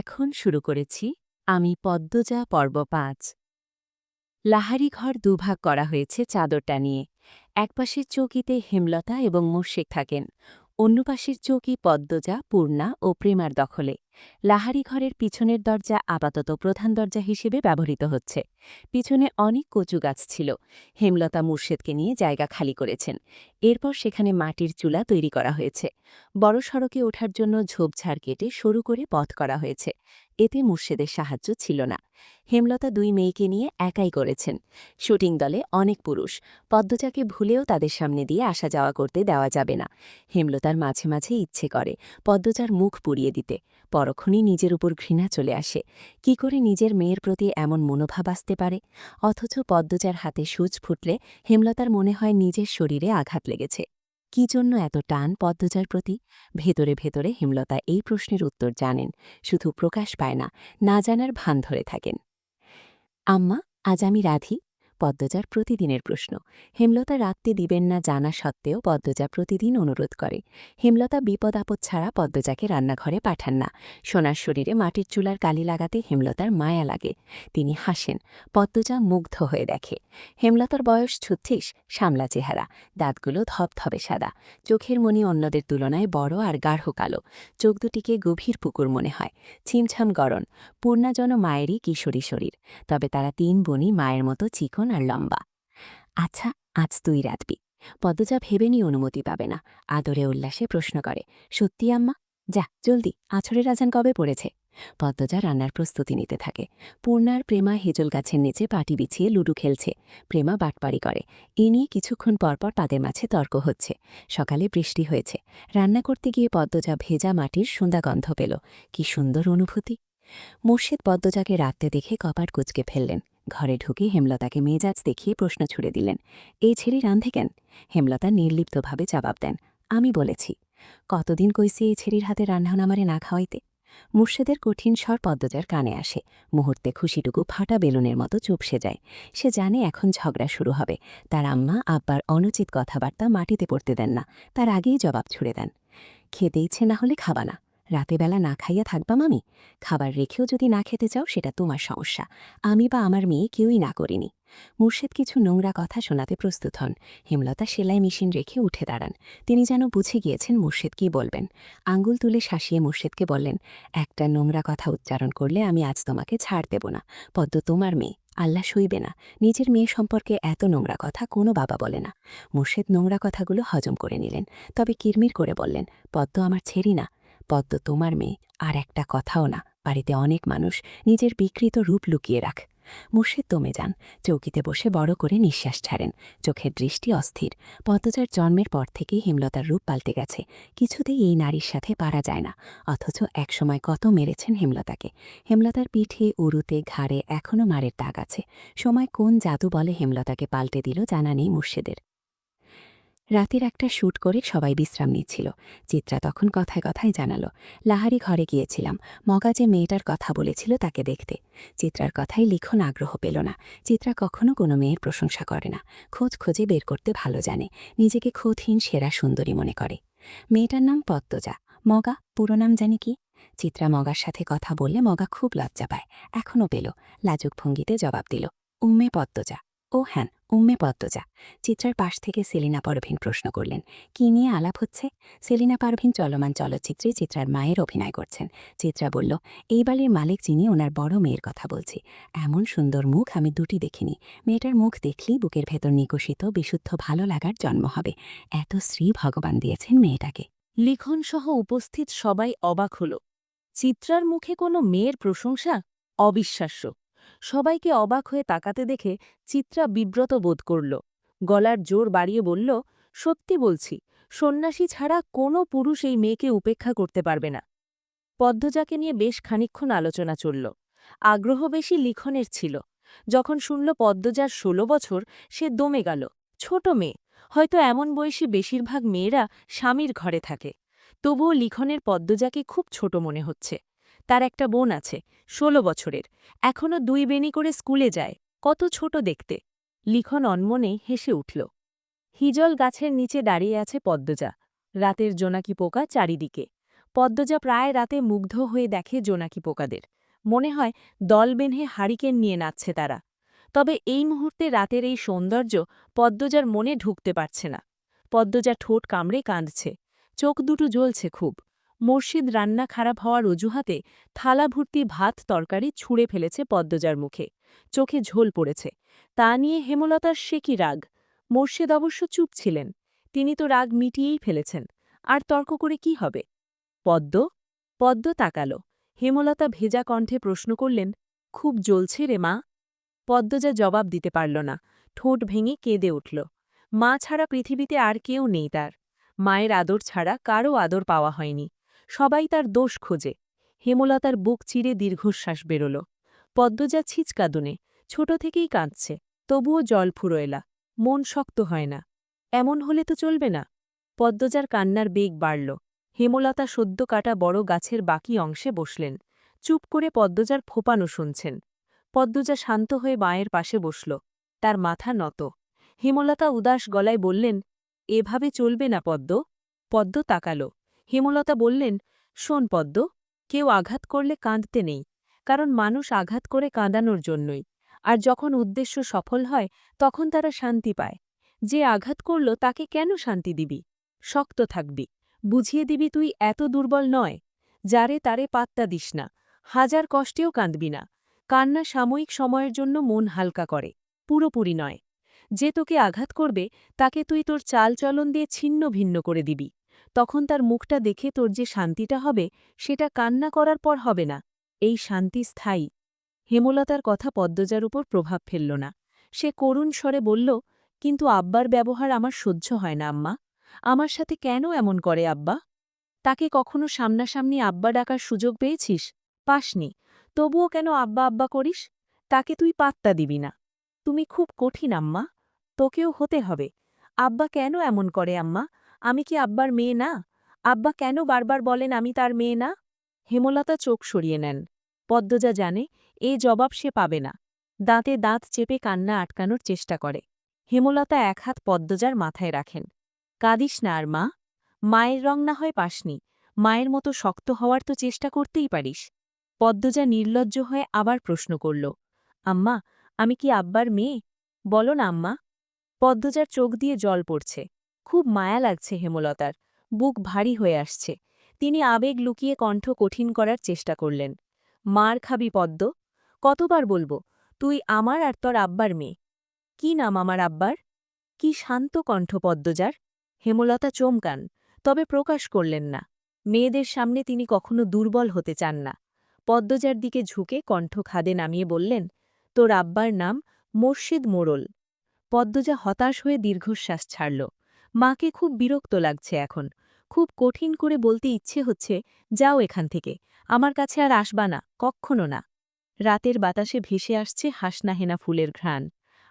এখন শুরু করেছি আমি পদ্মজা পর্ব পাঁচ। লাহারি ঘর দুভাগ করা হয়েছে চাদরটা নিয়ে। একপাশে চৌকিতে হেমলতা এবং মুর্শিক থাকেন। অন্য পাশের চৌকি পদ্মজা, পূর্ণা ও প্রেমার দখলে। লাহারি ঘরের পিছনের দরজা আপাতত প্রধান দরজা হিসেবে ব্যবহৃত হচ্ছে। পিছনে অনেক কচু গাছ ছিল। হেমলতা মুর্শেদকে নিয়ে জায়গা খালি করেছেন। এরপর সেখানে মাটির চুলা তৈরি করা হয়েছে। বড় সড়কে ওঠার জন্য ঝোপঝাড় কেটে সরু করে পথ করা হয়েছে। এতে মুর্শেদের সাহায্য ছিল না। হেমলতা দুই মেয়েকে নিয়ে একাই করেছেন। শুটিং দলে অনেক পুরুষ। পদ্মজাকে ভুলেও তাদের সামনে দিয়ে আসা যাওয়া করতে দেওয়া যাবে না। হেমলতার মাঝে মাঝে ইচ্ছে করে পদ্মচার মুখ পুড়িয়ে দিতে। পরক্ষণই নিজের উপর ঘৃণা চলে আসে। কি করে নিজের মেয়ের প্রতি এমন মনোভাব আসতে পারে? অথচ পদ্মজার হাতে সূচ ফুটলে হেমলতার মনে হয় নিজের শরীরে আঘাত লেগেছে। কি জন্য এত টান পদ্মজার প্রতি? ভেতরে ভেতরে হেমলতা এই প্রশ্নের উত্তর জানেন, শুধু প্রকাশ পায় না না জানার ভান ধরে থাকেন। আম্মা, আজ আমি রাধি। পদ্মজার প্রতিদিনের প্রশ্ন। হেমলতা রাত্রে দিবেন না জানা সত্ত্বেও পদ্মজা প্রতিদিন অনুরোধ করে। হেমলতা বিপদ আপদ ছাড়া পদ্মজাকে রান্নাঘরে পাঠান না। সোনার শরীরে মাটির চুলার কালি লাগাতে হেমলতার মায়া লাগে। তিনি হাসেন, পদ্মজা মুগ্ধ হয়ে দেখে। হেমলতার বয়স ছত্রিশ সামলা চেহারা, দাঁতগুলো ধপধপে সাদা। চোখের মনি অন্যদের তুলনায় বড় আর গাঢ় কালো। চোখ দুটিকে গভীর পুকুর মনে হয়। ছিমছাম গরণ পূর্ণাজন মায়েরই কিশোরী শরীর। তবে তারা তিন বোনই মায়ের মতো চিকন আর লম্বা। আচ্ছা আজ তুই রাতবি পদ্মজা ভেবে নিয়ে অনুমতি পাবে না। আদরে উল্লাসে প্রশ্ন করে, সত্যি আম্মা? যা, জলদি। আছরের আজান কবে পড়েছে? পদ্মজা রান্নার প্রস্তুতি নিতে থাকে। পূর্ণার প্রেমা হেজল গাছের নিচে পাটি বিছিয়ে লুডু খেলছে। প্রেমা বাটপাড়ি করে। এ নিয়ে কিছুক্ষণ পরপর তাদের মাঝে তর্ক হচ্ছে। সকালে বৃষ্টি হয়েছে। রান্না করতে গিয়ে পদ্মজা ভেজা মাটির গন্ধ পেল। কি সুন্দর অনুভূতি! মুর্শিদ পদ্মজাকে রাত্রে দেখে কপাট কুচকে ফেললেন। ঘরে ঢুকে হেমলতাকে মেজাজ দেখিয়ে প্রশ্ন ছুড়ে দিলেন, এই ছেড়ে রান্ধে কেন? হেমলতা নির্লিপ্তভাবে জবাব দেন, আমি বলেছি, কতদিন কইছি এই ছেড়ির হাতে রান্নাহন আমারে না খাওয়াইতে? মুর্শেদের কঠিন স্বর পদ্মজার কানে আসে, মুহূর্তে খুশিটুকু ফাটা বেলুনের মতো চুপসে যায়। সে জানে এখন ঝগড়া শুরু হবে, তার আম্মা, আব্বার অনুচিত কথাবার্তা মাটিতে পড়তে দেন না, তার আগেই জবাব ছুড়ে দেন, খেতে ইচ্ছে না হলে খাবা না। রাতেবেলা না খাইয়া থাকবা মামি, খাবার রেখেও যদি না খেতে চাও সেটা তোমার সমস্যা, আমি বা আমার মেয়ে কেউই না করিনি। মুর্শেদ কিছু নোংরা কথা শোনাতে প্রস্তুত হন। হেমলতা সেলাই মেশিন রেখে উঠে দাঁড়ান। তিনি যেন বুঝে গিয়েছেন মুর্শেদ কি বলবেন। আঙ্গুল তুলে শাসিয়ে মুর্শেদকে বললেন, একটা নোংরা কথা উচ্চারণ করলে আমি আজ তোমাকে ছাড় দেব না। পদ্ম তোমার মেয়ে, আল্লাহ সইবে না। নিজের মেয়ে সম্পর্কে এত নোংরা কথা কোনো বাবা বলে না। মুর্শেদ নোংরা কথাগুলো হজম করে নিলেন। তবে কিরমির করে বললেন, পদ্ম আমার ছেড়ি না পদ্ম তোমার মেয়ে। আর একটা কথাও না, বাড়িতে অনেক মানুষ নিজের বিকৃত রূপ লুকিয়ে রাখ। মুর্শিদ দমে যান, চৌকিতে বসে বড় করে নিঃশ্বাস ছাড়েন। চোখের দৃষ্টি অস্থির। পদ্মজার জন্মের পর থেকেই হেমলতার রূপ পাল্টে গেছে। কিছুতেই এই নারীর সাথে পারা যায় না, অথচ একসময় কত মেরেছেন হেমলতাকে। হেমলতার পিঠে, উরুতে, ঘাড়ে এখনও মারের দাগ আছে। সময় কোন জাদু বলে হেমলতাকে পাল্টে দিল জানা নেই মুর্শিদের। রাতের একটা শ্যুট করে সবাই বিশ্রাম নিচ্ছিল। চিত্রা তখন কথায় কথায় জানালো, লাহারি ঘরে গিয়েছিলাম। মগা যে মেয়েটার কথা বলেছিল তাকে দেখতে। চিত্রার কথাই লিখন আগ্রহ পেল না। চিত্রা কখনো কোনো মেয়ের প্রশংসা করে না। খোঁজ খোঁজে বের করতে ভালো জানে। নিজেকে খোঁজহীন, সেরা, সুন্দরী মনে করে। মেয়েটার নাম পদ্মজা। মগা, পুরো নাম জানি কি? চিত্রা মগার সাথে কথা বললে মগা খুব লজ্জা পায়। এখনও পেল। লাজুক ভঙ্গিতে জবাব দিল, উম্মে পদ্মজা। ও হ্যান উম্মে পদ্মজা চিত্রার পাশ থেকে সেলিনা পারভিন প্রশ্ন করলেন, কী নিয়ে আলাপ হচ্ছে? সেলিনা পারভিন চলমান চলচ্চিত্রে চিত্রার মায়ের অভিনয় করছেন। চিত্রা বলল এই বাড়ির মালিক যিনি, ওনার বড় মেয়ের কথা বলছি। এমন সুন্দর মুখ আমি দুটি দেখিনি। মেয়েটার মুখ দেখলেই বুকের ভেতর নিকষিত, বিশুদ্ধ, ভালো লাগার জন্ম হবে। এত শ্রী ভগবান দিয়েছেন মেয়েটাকে। লিখনসহ উপস্থিত সবাই অবাক হল। চিত্রার মুখে কোনো মেয়ের প্রশংসা অবিশ্বাস্য। সবাইকে অবাক হয়ে তাকাতে দেখে চিত্রা বিব্রত বোধ করল। গলার জোর বাড়িয়ে বলল, সত্যি বলছি, সন্ন্যাসী ছাড়া কোনো পুরুষ এই মেয়েকে উপেক্ষা করতে পারবে না। পদ্মজাকে নিয়ে বেশ খানিক্ষণ আলোচনা চলল। আগ্রহ বেশি লিখনের ছিল। যখন শুনল পদ্মজার ষোলো বছর, সে দমে গেল। ছোট মেয়ে, হয়তো এমন বয়সী বেশিরভাগ মেয়েরা স্বামীর ঘরে থাকে। তবুও লিখনের পদ্মজাকে খুব ছোট মনে হচ্ছে। তার একটা বোন আছে, ষোলো বছরের। এখনও দুই বেনি করে স্কুলে যায়, কত ছোট দেখতে। লিখন অনমনে হেসে উঠল, হিজল গাছের নিচে দাঁড়িয়ে আছে পদ্মজা। রাতের জোনাকি পোকা চারিদিকে। পদ্মজা প্রায় রাতে মুগ্ধ হয়ে দেখে জোনাকি পোকাদের। মনে হয় দল বেঁধে হারিকেন নিয়ে নাচছে তারা। তবে এই মুহূর্তে রাতের এই সৌন্দর্য পদ্মজার মনে ঢুকতে পারছে না। পদ্মজা ঠোঁট কামড়ে কাঁদছে, চোখ দুটো জ্বলছে খুব। মুর্শিদ রান্না খারাপ হওয়ার অজুহাতে থালা ভর্তি ভাত তরকারি ছুঁড়ে ফেলেছে পদ্মজার মুখে। চোখে ঝোল পড়েছে। তা নিয়ে হেমলতার সে কি রাগ? মোর্শেদ অবশ্য চুপ ছিলেন। তিনি তো রাগ মিটিয়েই ফেলেছেন। আর তর্ক করে কি হবে? পদ্ম? পদ্ম তাকাল। হেমলতা ভেজা কণ্ঠে প্রশ্ন করলেন, খুব জ্বলছে রে মা। পদ্মজা জবাব দিতে পারল না। ঠোঁট ভেঙে কেঁদে উঠল। মা ছাড়া পৃথিবীতে আর কেউ নেই তার। মায়ের আদর ছাড়া কারও আদর পাওয়া হয়নি। সবাই তার দোষ খোঁজে। হেমলতার বুক চিরে দীর্ঘশ্বাস বেরোল। পদ্মজা ছিচকাদুনে, ছোট থেকেই কাঁদছে। তবুও জল ফুরোয়লা মন শক্ত হয় না। এমন হলে তো চলবে না। পদ্মজার কান্নার বেগ বাড়ল। হেমলতা সদ্য কাটা বড় গাছের বাকি অংশে বসলেন। চুপ করে পদ্মজার ফোপানো শুনছেন। পদ্মজা শান্ত হয়ে মায়ের পাশে বসল। তার মাথা নত। হেমলতা উদাস গলায় বললেন, এভাবে চলবে না পদ্ম। পদ্ম তাকাল। হেমলতা বললেন, শোন পদ্ম, কেউ আঘাত করলে কাঁদতে নেই, কারণ মানুষ আঘাত করে কাঁদানোর জন্যই। আর যখন উদ্দেশ্য সফল হয়, তখন তারা শান্তি পায়। যে আঘাত করল, তাকে কেন শান্তি দিবি? শক্ত থাকবি। বুঝিয়ে দিবি তুই এত দুর্বল নয়, যারে তারে পাত্তা দিস না। হাজার কষ্টেও কাঁদবি না। কান্না সাময়িক সময়ের জন্য মন হালকা করে। পুরোপুরি নয়। যে তোকে আঘাত করবে, তাকে তুই তোর চালচলন দিয়ে ছিন্ন ভিন্ন করে দিবি। তখন তার মুখটা দেখে তোর যে শান্তিটা হবে, সেটা কান্না করার পর হবে না। এই শান্তি স্থায়ী। হেমলতার কথা পদ্মজার উপর প্রভাব ফেলল না। সে করুণ স্বরে বলল, কিন্তু আব্বার ব্যবহার আমার সহ্য হয় না, আম্মা। আমার সাথে কেন এমন করে আব্বা? তাকে কখনো সামনাসামনি আব্বা ডাকার সুযোগ পেয়েছিস? পাসনি। তবুও কেন আব্বা আব্বা করিস? তাকে তুই পাত্তা দিবি না। তুমি খুব কঠিন, আম্মা। তোকেও হতে হবে। আব্বা কেন এমন করে, আম্মা? আমি কি আব্বার মেয়ে না? আব্বা কেন বারবার বলেন আমি তার মেয়ে না? হেমলতা চোখ সরিয়ে নেন। পদ্মজা জানে, এ জবাব সে পাবে না। দাঁতে দাঁত চেপে কান্না আটকানোর চেষ্টা করে। হেমলতা এক হাত পদ্মজার মাথায় রাখেন। কাঁদিস না আর মা। মায়ের রং না হয় পাসনি। মায়ের মতো শক্ত হওয়ার তো চেষ্টা করতেই পারিস। পদ্মজা নির্লজ্জ হয়ে আবার প্রশ্ন করল, আম্মা, আমি কি আব্বার মেয়ে? বলো না আম্মা। পদ্মজার চোখ দিয়ে জল পড়ছে। খুব মায়া লাগছে হেমলতার। বুক ভারী হয়ে আসছে। তিনি আবেগ লুকিয়ে কণ্ঠ কঠিন করার চেষ্টা করলেন। মার খাবি পদ্ম। কতবার বলব, তুই আমার আর তোর আব্বার মেয়ে। কি নাম আমার আব্বার? কি শান্ত কণ্ঠ পদ্মজার? হেমলতা চমকান, তবে প্রকাশ করলেন না। মেয়েদের সামনে তিনি কখনো দুর্বল হতে চান না। পদ্মজার দিকে ঝুঁকে কণ্ঠ খাদে নামিয়ে বললেন, তোর আব্বার নাম মোর্শেদ মোড়ল পদ্মজা হতাশ হয়ে দীর্ঘশ্বাস ছাড়ল। মাকে খুব বিরক্ত লাগছে এখন। খুব কঠিন করে বলতে ইচ্ছে হচ্ছে, যাও এখান থেকে, আমার কাছে আর আসবা না কক্ষণো না। রাতের বাতাসে ভেসে আসছে হাসনাহেনা ফুলের ঘ্রাণ।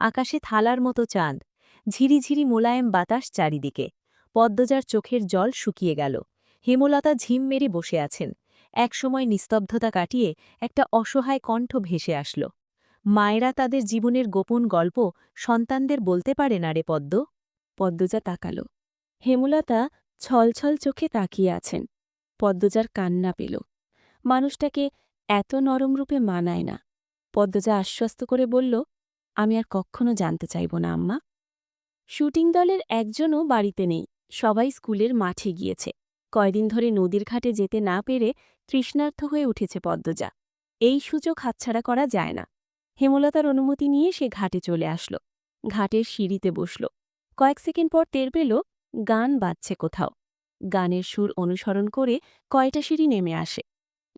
আকাশে থালার মতো চাঁদ ঝিরিঝিরি মোলায়েম বাতাস চারিদিকে। পদ্মজার চোখের জল শুকিয়ে গেল। হেমলতা ঝিম মেরে বসে আছেন। একসময় নিস্তব্ধতা কাটিয়ে একটা অসহায় কণ্ঠ ভেসে আসল। মায়েরা তাদের জীবনের গোপন গল্প সন্তানদের বলতে পারে না রে পদ্ম? পদ্মজা তাকাল। হেমলতা ছলছল চোখে তাকিয়ে আছেন। পদ্মজার কান্না পেল। মানুষটাকে এত নরম রূপে মানায় না। পদ্মজা আশ্বস্ত করে বলল, আমি আর কখনো জানতে চাইব না, আম্মা। শুটিং দলের একজনও বাড়িতে নেই। সবাই স্কুলের মাঠে গিয়েছে। কয়দিন ধরে নদীর ঘাটে যেতে না পেরে তৃষ্ণার্থ হয়ে উঠেছে পদ্মজা। এই সুযোগ হাতছাড়া করা যায় না। হেমলতার অনুমতি নিয়ে সে ঘাটে চলে আসল। ঘাটের সিঁড়িতে বসল। কয়েক সেকেন্ড পর টের পেল, গান বাজছে কোথাও। গানের সুর অনুসরণ করে কয়টা সিঁড়ি নেমে আসে।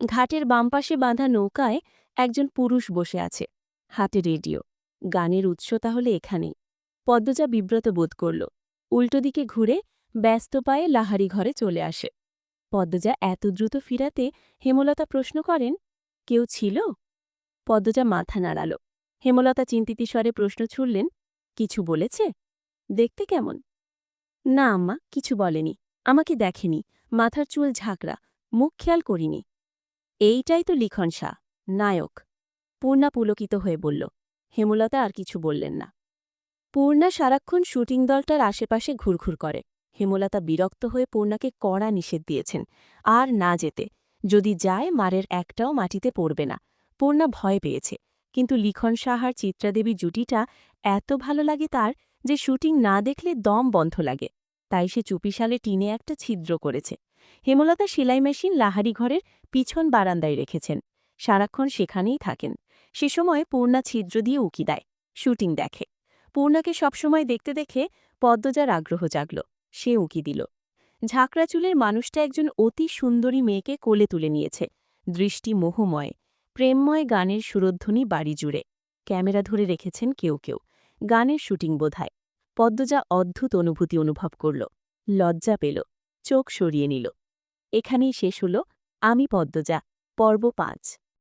ঘাটের বামপাশে বাঁধা নৌকায় একজন পুরুষ বসে আছে, হাতে রেডিও। গানের উৎস তাহলে এখানেই। পদ্মজা বিব্রত বোধ করল, উল্টো দিকে ঘুরে ব্যস্ত পায়ে লাহারি ঘরে চলে আসে। পদ্মজা এত দ্রুত ফিরাতে হেমলতা প্রশ্ন করেন, কেউ ছিল? পদ্মজা মাথা নাড়াল। হেমলতা চিন্তিত স্বরে প্রশ্ন ছুড়লেন, কিছু বলেছে? দেখতে কেমন? না, আম্মা, কিছু বলেনি। আমাকে দেখেনি। মাথার চুল ঝাঁকড়া। মুখ খেয়াল করিনি। এইটাই তো লিখন শাহ, নায়ক। পূর্ণা পুলকিত হয়ে বলল, হেমলতা আর কিছু বললেন না। পূর্ণা সারাক্ষণ শুটিং দলটার আশেপাশে ঘুরঘুর করে। হেমলতা বিরক্ত হয়ে পূর্ণাকে কড়া নিষেধ দিয়েছেন। আর না যেতে। যদি যায়, মারের একটাও মাটিতে পড়বে না। পূর্ণা ভয় পেয়েছে। কিন্তু লিখন সাহার চিত্রাদেবী জুটিটা এত ভালো লাগে তার যে শুটিং না দেখলে দম বন্ধ লাগে। তাই সে চুপিসালে টিনে একটা ছিদ্র করেছে। হেমলতা সেলাই মেশিন লাহারি ঘরের পিছন বারান্দায় রেখেছেন। সারাক্ষণ সেখানেই থাকেন। সে সময় পূর্ণা ছিদ্র দিয়ে উকি দেয়। শুটিং দেখে। পূর্ণাকে সবসময় দেখতে দেখে পদ্মজার আগ্রহ জাগল। সে উকি দিল। ঝাঁকড়া চুলের মানুষটা একজন অতি সুন্দরী মেয়েকে কোলে তুলে নিয়েছে। দৃষ্টি মোহময়, প্রেমময় গানের সুরধ্বনি বাড়ি জুড়ে। ক্যামেরা ধরে রেখেছেন কেউ কেউ। গানের শুটিং বোধায়। পদ্মজা অদ্ভুত অনুভূতি অনুভব করল। লজ্জা পেল। চোখ সরিয়ে নিল। এখানেই শেষ হল আমি পদ্মজা, পর্ব পাঁচ।